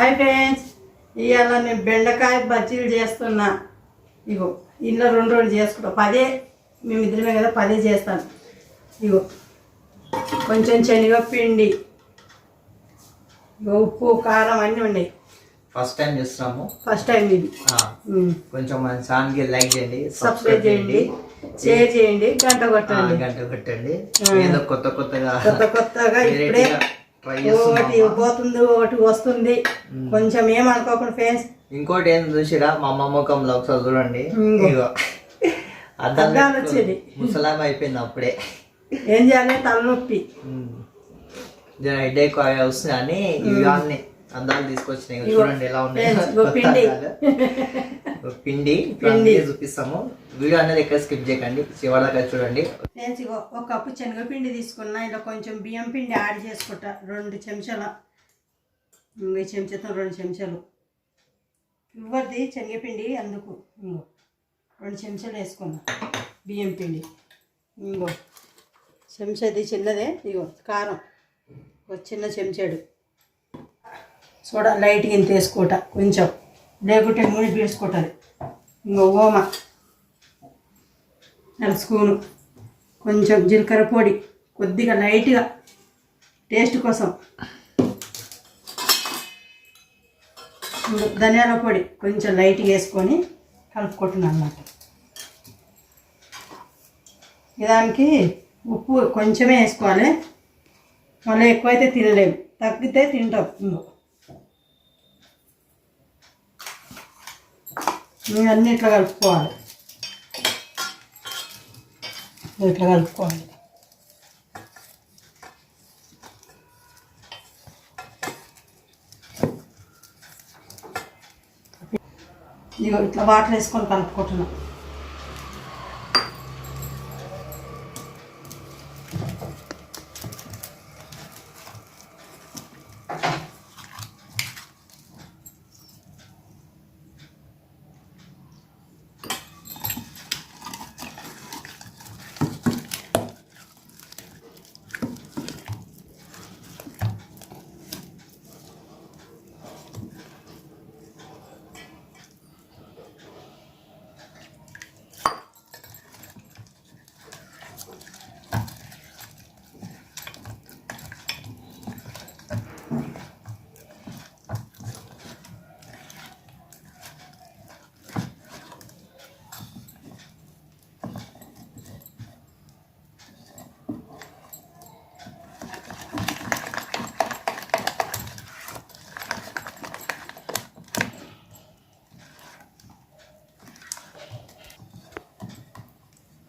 Hi friends ఇవాళ నేను బెండకాయ బజ్జీలు చేస్తున్నా. ఇగో ఇంట్లో రెండు రెండు చేసుకుంటా. పదే మేము ఇద్దరమే కదా పదే చేస్తాను ఇగో కొంచెం శనగపిండి ఇగో ఉప్పు కారం అన్నీ ఉన్నాయి. ఫస్ట్ టైం చూస్తున్నాము. ఫస్ట్ టైం ఇది. కొంచెం మన ఛానల్కి లైక్ చేయండి సబ్స్క్రైబ్ చేయండి. షేర్ చేయండి గంట కొట్టండి. గంట కొట్టండి. ఏదో కొత్త కొత్తగా కొత్త కొత్తగా ఇప్పుడే ట్రై ఒకటి పోతుంది ఒకటి వస్తుంది. కొంచెం ఏమనుకోకుండా ఫ్రెండ్స్. ఇంకోటి ఏం చూసిరా? మా అమ్మ ముఖంలో ఒకసారి చూడండి. ఇంగో. అద్దాలు. వచ్చేది. ముసలాం అయిపోయింది అప్పుడే. ఏం చేయాలి? తలనొప్పి. జర హెడేక్ వస్తుంది అని ఇవి అన్ని. అద్దాలు తీసుకొచ్చినాయి చూడండి ఎలా ఉన్నాయి. పిండి. పిండి పిండి. చూపిస్తాము. వీడియో అనేది ఎక్కడ స్కిప్ చేయకండి. చివరిదాకా చూడండి. ఫ్రెండ్స్ ఇగో ఒక కప్పు శనగపిండి తీసుకున్నా ఇలా కొంచెం బియ్యం పిండి యాడ్ చేసుకుంటా రెండు చెంచాల. ఈ చెంచాతో రెండు చెంచాలు. ఇవ్వరిది శనగపిండి అందుకు ఇంకో రెండు చెంచాలు వేసుకున్నా బియ్యం పిండి. ఇంకో చెంచాది చిన్నదే ఇగో కారం. ఒక చిన్న చెంచాడు. చూడ లైట్గా ఇంత వేసుకోట కొంచెం. లేకుంటే నూనె పీల్చుకుంటుంది. ఇంకా ఓమ. అర స్పూను. కొంచెం జీలకర్ర పొడి. కొద్దిగా లైట్గా టేస్ట్ కోసం. ధనియాల పొడి కొంచెం లైట్గా వేసుకొని కలుపుకుంటున్నాను అన్నమాట. దానికి ఉప్పు కొంచెమే వేసుకోవాలి. మళ్ళీ ఎక్కువైతే తినలేము. తగ్గితే తింటాం. అన్నీ ఇట్లా కలుపుకోవాలి. ఇట్లా కలుపుకోవాలి. ఇదిగో ఇట్లా వాటర్ వేసుకొని కలుపుకుంటున్నాం.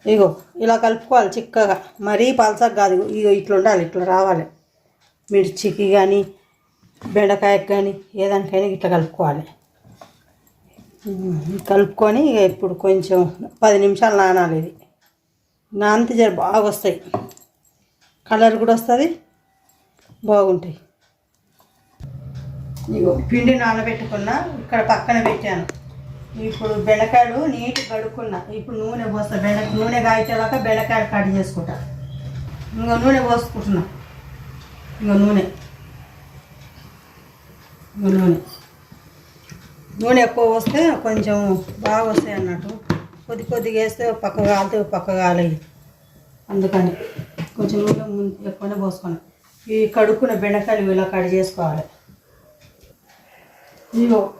ఇగో ఇలా కలుపుకోవాలి చిక్కగా. మరీ పలసగా కాదు ఇగో ఇట్లా ఉండాలి ఇట్లా రావాలి. మిర్చికి కానీ బెండకాయకి కానీ ఏదానికైనా ఇట్లా కలుపుకోవాలి. కలుపుకొని ఇక ఇప్పుడు కొంచెం పది నిమిషాలు నానాలి ఇది. నానితే జర బాగా వస్తాయి. కలర్ కూడా వస్తుంది బాగుంటాయి. ఇగో పిండి నానబెట్టుకున్నా ఇక్కడ పక్కన పెట్టాను. ఇప్పుడు బెండకాయలు నీట్గా కడుక్కున్నా. ఇప్పుడు నూనె పోస్తా. బెండ నూనె కాయితేలాక బెండకాయలు కట్ చేసుకుంటా. ఇంకా నూనె పోసుకుంటున్నా. ఇంకా నూనె. ఇంకా నూనె. నూనె ఎక్కువ పోస్తే కొంచెం బాగా వస్తాయి అన్నట్టు. కొద్ది కొద్దిగా వేస్తే పక్క కాలితే పక్క కాలేదు అందుకని కొంచెం నూనె ముందు ఎక్కువనే పోసుకున్నాను ఈ కడుక్కున్న బెండకాయలు ఇలా కట్ చేసుకోవాలి. ఇదిగో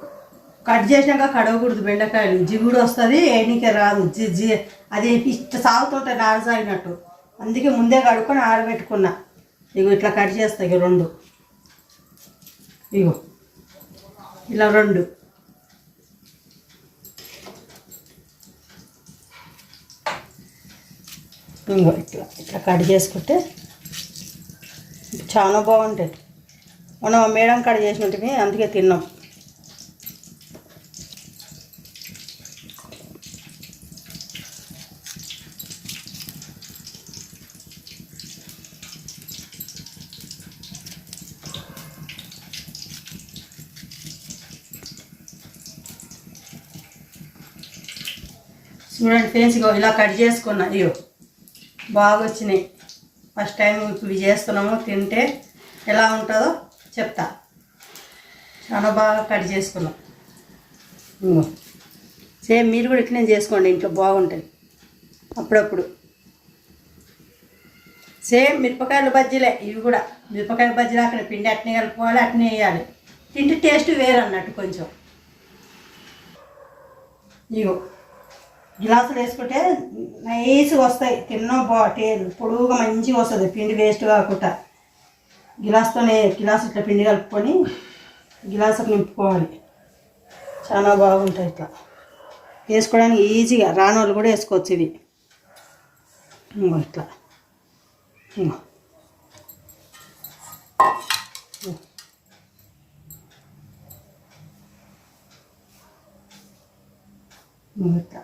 కట్ చేసినాక కడగకూడదు బెండకాయలు. జిగుడు వస్తుంది ఏడికే రాదు. జి జి అది ఇష్ట సాగుతుంటాయి నారసాగినట్టు అందుకే ముందే కడుక్కొని ఆరబెట్టుకున్నా. ఇగో ఇట్లా కట్ చేస్తా ఇక రెండు. ఇగో. ఇలా రెండు. ఇంకో ఇట్లా ఇట్లా కట్ చేసుకుంటే చాలా బాగుంటాయి. మనం మేడం కట్ చేసినట్టుగా అందుకే తిన్నాం. చూడండి ఫ్రెండ్స్ ఇగో ఇలా కట్ చేసుకున్నా. ఇగో బాగా వచ్చినాయి ఫస్ట్ టైం ఇప్పుడు చేస్తున్నాము తింటే ఎలా ఉంటుందో చెప్తా. చాలా బాగా కట్ చేసుకున్నాం. సేమ్ మీరు కూడా ఇట్లనే చేసుకోండి ఇంట్లో బాగుంటుంది. అప్పుడప్పుడు. సేమ్ మిరపకాయల బజ్జీలే ఇవి కూడా. మిరపకాయల బజ్జీలు అక్కడ పిండి అట్నే కలుపుకోవాలి అట్నే వేయాలి. తింటే టేస్ట్ వేరు అన్నట్టు కొంచెం. ఇగో. గ్లాసులు వేసుకుంటే నైస్గా వస్తాయి. తిన్నా బా టే పొడుగుగా మంచిగా వస్తుంది. పిండి వేస్ట్ కాకుండా. గిలాస్తోనే గిలాస్ ఇట్లా పిండి కలుపుకొని గిలాసుకు నింపుకోవాలి. చాలా బాగుంటాయి ఇట్లా. వేసుకోవడానికి ఈజీగా రాని వాళ్ళు కూడా వేసుకోవచ్చు ఇవి. ఇంకో ఇట్లా. ఇంకో ఇట్లా.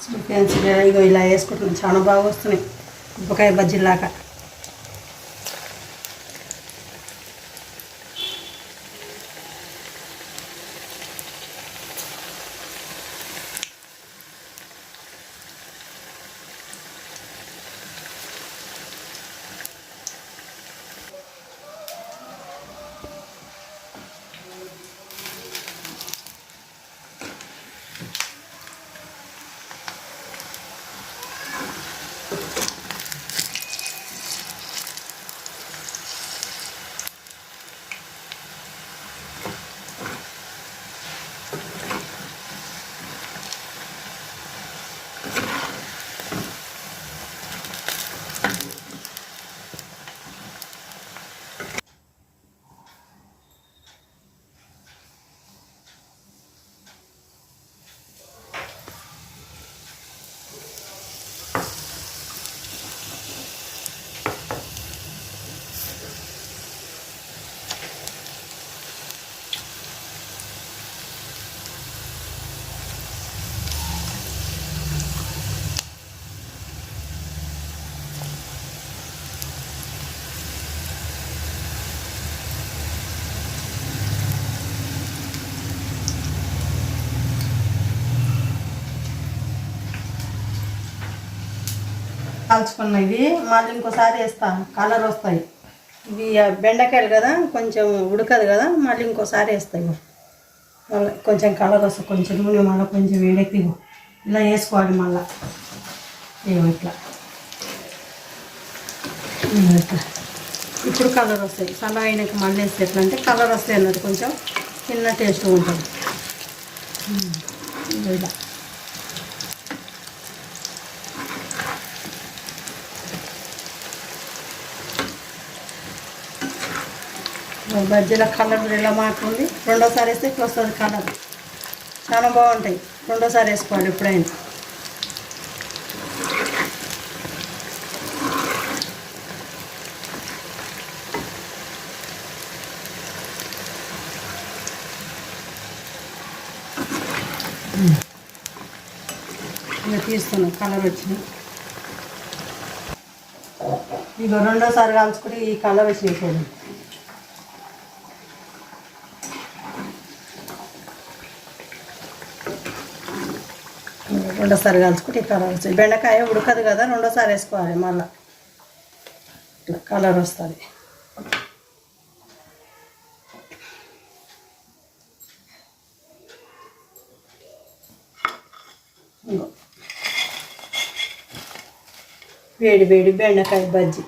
ఇట్లా ఇగో ఇలా వేసుకుంటున్నాం చాలా బాగా వస్తున్నాయి ఉప్పకాయ బజ్జీలాగా కాల్చుకున్నవి. మళ్ళీ ఇంకోసారి వేస్తాను కలర్ వస్తాయి. ఇవి బెండకాయలు కదా కొంచెం ఉడకదు కదా మళ్ళీ ఇంకోసారి వేస్తాయి మళ్ళీ కొంచెం కలర్ వస్తుంది కొంచెం నూనె మళ్ళీ కొంచెం వేడెక్కి ఇలా వేసుకోవాలి మళ్ళీ. ఏమో ఇట్లా. ఇట్లా. ఇప్పుడు కలర్ వస్తాయి. సలా అయినాక మళ్ళీ వేస్తే ఎట్లా అంటే కలర్ వస్తాయి అన్నట్టు కొంచెం చిన్న టేస్ట్ ఉంటుంది. ఇలా. బజ్జీల కలర్ ఇలా మారుతుంది? రెండోసారి వేస్తే ఇట్లా వస్తుంది కలర్. చాలా బాగుంటాయి. రెండోసారి వేసుకోవాలి ఎప్పుడైనా. ఇలా తీస్తున్నాం కలర్ వచ్చినాయి ఇక రెండోసారి కాల్చుకుని ఈ కలర్ వచ్చినాయి చూడండి రెండోసారి కలుసుకుంటే ఈ కలర్ వస్తుంది. బెండకాయ ఉడకదు కదా రెండోసారి వేసుకోవాలి మళ్ళీ. ఇట్లా కలర్ వస్తుంది. వేడి వేడి బెండకాయ బజ్జీ.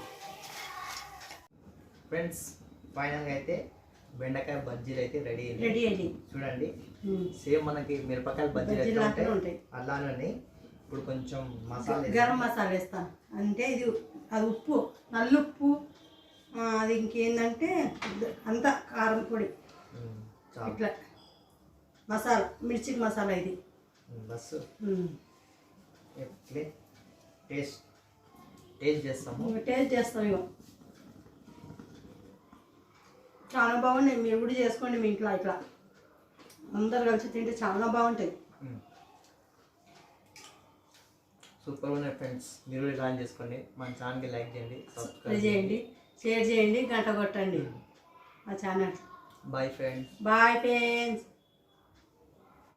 ఫ్రెండ్స్ ఫైనల్గా అయితే బెండకాయ బజ్జీలు అయితే రెడీ రెడీ అయ్యి చూడండి. సేమ్ మనకి మిరపకాయల బజ్జీలు ఉంటాయి. అలానే. ఇప్పుడు కొంచెం మసాలా గరం మసాలా వేస్తాను అంటే ఇది అది ఉప్పు నల్లుప్పు అది ఇంకేందంటే అంతా కారం పొడి. ఇట్లా మసాలా మిర్చి మసాలా ఇది. బస్. టేస్ట్. టేస్ట్ చేస్తాము. టేస్ట్ చేస్తాం ఇగో. చాలా బాగున్నాయి. మీరు కూడా చేసుకోండి మీ ఇంట్లో ఇట్లా. అందరు కలిసి తింటే చాలా బాగుంటాయి. సూపర్ ఉన్నాయి ఫ్రెండ్స్. మీరు కూడా జాయిన్ చేసుకోండి. మన ఛానల్కి లైక్ చేయండి సబ్స్క్రైబ్ చేయండి షేర్ చేయండి గంట కొట్టండి. మా channel. Bye friends. Bye friends.